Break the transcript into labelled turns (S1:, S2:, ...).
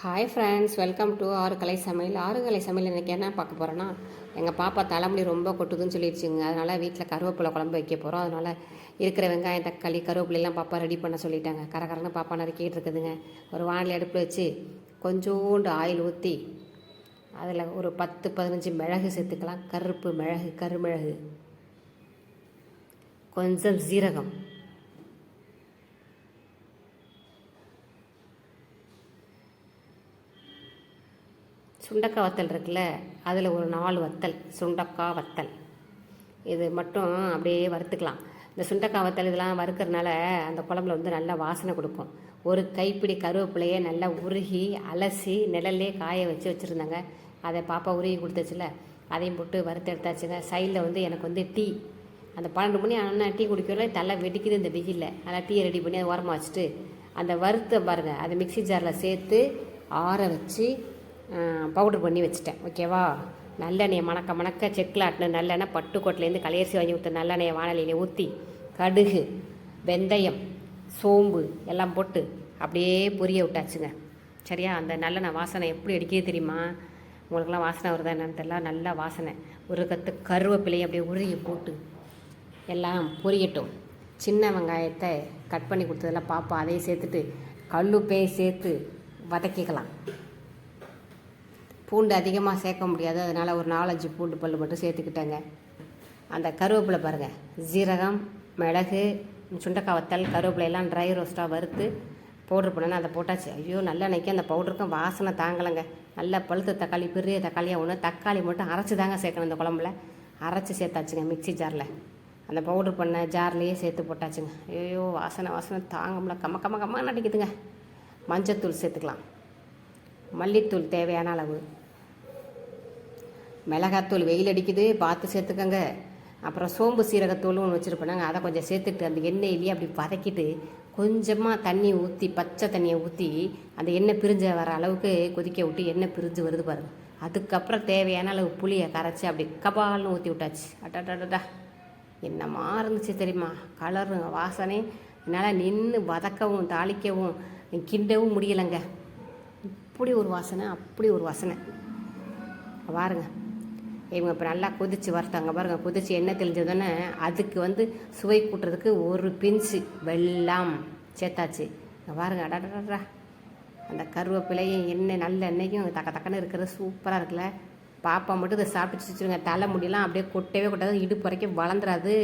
S1: Hi friends welcome to ஆறு கலை சமையல். ஆறு கலை சமையல் எனக்கு என்ன பார்க்க போகிறோன்னா எங்கள் பாப்பா தலைமுடி ரொம்ப கொட்டுதுன்னு சொல்லிடுச்சுங்க அதனால் வீட்டில் கருவேப்பிலை குழம்பு வைக்க போகிறோம் அதனால் இருக்கிற வெங்காயம் தக்காளி கருவேப்பிலையெல்லாம் பாப்பா ரெடி பண்ண சொல்லிட்டாங்க. கரகரன்னு பாப்பா நறுக்கிட்டு இருக்குதுங்க. ஒரு வானிலை அடுப்பில் வச்சு கொஞ்சோண்டு ஆயில் ஊற்றி அதில் ஒரு பத்து பதினஞ்சு மிளகு சேர்த்துக்கலாம். கருப்பு மிளகு கருமிளகு கொஞ்சம் சீரகம். சுண்டக்காய் வத்தல் இருக்குல்ல அதில் ஒரு நாலு வத்தல் சுண்டக்காய் வத்தல். இது மட்டும் அப்படியே வறுத்துக்கலாம். இந்த சுண்டக்காய் வத்தல் இதெல்லாம் வறுக்கிறதுனால அந்த குழம்புல வந்து நல்லா வாசனை கொடுக்கும். ஒரு கைப்பிடி கருவேப்பிலையை நல்லா உருகி அலசி நிழல்லே காய வச்சு வச்சுருந்தாங்க. அதை பாப்பா உருகி கொடுத்துச்சுல அதையும் போட்டு வறுத்து எடுத்தாச்சுங்க. சைடில் வந்து எனக்கு வந்து டீ. அந்த பன்னெண்டு மணி ஆனால் டீ குடிக்கல தலை வெடிக்குது இந்த வெயிலில். அதனால் டீயை ரெடி பண்ணி அதை ஓரமாக வச்சுட்டு அந்த வறுத்த பாருங்கள் அதை மிக்ஸி ஜாரில் சேர்த்து ஆற வச்சு பவுடர் பண்ணி வச்சுட்டேன் ஓகேவா நல்லெண்ணெயை மணக்க மணக்க செக்கில் ஆட்டின நல்லெண்ணெய் பட்டுக்கோட்டிலேருந்து கலையரிசி வாங்கி ஊற்ற நல்லெண்ணெயை வானலியில் ஊற்றி கடுகு வெந்தயம் சோம்பு எல்லாம் போட்டு அப்படியே பொரிய விட்டாச்சுங்க. சரியா? அந்த நல்லெண்ணெய் வாசனை எப்படி அடிக்கிறது தெரியுமா? உங்களுக்கெல்லாம் வாசனை வருதா என்னன்னு தெரியல. நல்லா வாசனை. ஒரு கத்து கருவேப்பிலையை அப்படியே உருகி போட்டு எல்லாம் பொரியட்டும். சின்ன வெங்காயத்தை கட் பண்ணி கொடுத்ததெல்லாம் பார்ப்போம் அதையும் சேர்த்துட்டு கல்லுப்பையும் சேர்த்து வதக்கிக்கலாம். பூண்டு அதிகமாக சேர்க்க முடியாது. அதனால் ஒரு நாலஞ்சு பூண்டு பல் மட்டும் சேர்த்துக்கிட்டேங்க. அந்த கருவேப்பிலை பாருங்கள் ஜீரகம் மிளகு சுண்டக்காய் வத்தல் கருவேப்பிலை எல்லாம் ட்ரை ரோஸ்ட்டாக வறுத்து பவுட்ரு பண்ணேன்னு அதை போட்டாச்சு. ஐயோ நல்லா நல்லெண்ணெய்க்கு அந்த பவுடருக்கும் வாசனை தாங்கலைங்க. நல்ல பழுத்த தக்காளி பெரிய தக்காளியாக ஒன்று தக்காளி மட்டும் அரைச்சி தாங்க சேர்க்கணும் இந்த குழம்புல. அரைச்சி சேர்த்தாச்சுங்க மிக்ஸி ஜாரில் அந்த பவுட்ரு பண்ண ஜார்லேயே சேர்த்து போட்டாச்சுங்க. ஐயோ வாசனை வாசனை தாங்க முடியல கம்ம கம்ம கம்ம நடிக்குதுங்க மஞ்சத்தூள் சேர்த்துக்கலாம். மல்லித்தூள் தேவையான அளவு. மிளகாத்தூள் வெயில் அடிக்குது பார்த்து சேர்த்துக்கோங்க. அப்புறம் சோம்பு சீரகத்தூளும் ஒன்று வச்சுருப்பேனாங்க அதை கொஞ்சம் சேர்த்துட்டு அந்த எண்ணெயிலேயே அப்படி வதக்கிட்டு கொஞ்சமாக தண்ணி ஊற்றி பச்சை தண்ணியை ஊற்றி அந்த எண்ணெய் பிரிஞ்ச வர அளவுக்கு கொதிக்க விட்டு எண்ணெய் பிரிஞ்சு வருது பாருங்கள் அதுக்கப்புறம் தேவையான அளவு புளியை கரைச்சி அப்படி கபால்னு ஊற்றி விட்டாச்சு. அட்டா என்னமா இருந்துச்சு தெரியுமா? கலருங்க வாசனை என்னால் நின்று வதக்கவும் தாளிக்கவும் கிண்டவும் முடியலைங்க. அப்படி ஒரு வாசனை அப்படி ஒரு வாசனை. பாருங்க. இவங்க இப்போ நல்லா கொதித்து வரட்டாங்க பாருங்கள் கொதித்து எண்ணெய் தெளிஞ்சதுன்னு அதுக்கு வந்து சுவை கூட்டுறதுக்கு ஒரு பிஞ்சு வெள்ளம் சேர்த்தாச்சு. பாருங்க அடாடா அந்த கருவேப்பிலையும் எண்ணெய் நல்ல எண்ணெய்க்கும் தக்க தக்கன்னு இருக்கிறது சூப்பராக இருக்குல்ல. பாப்பா மட்டும் இதை சாப்பிட்டு வச்சுருங்க. தலை முடியெல்லாம் அப்படியே கொட்டவே கொட்டாது இடுப்பு வரைக்கும் வளர்ந்துடாது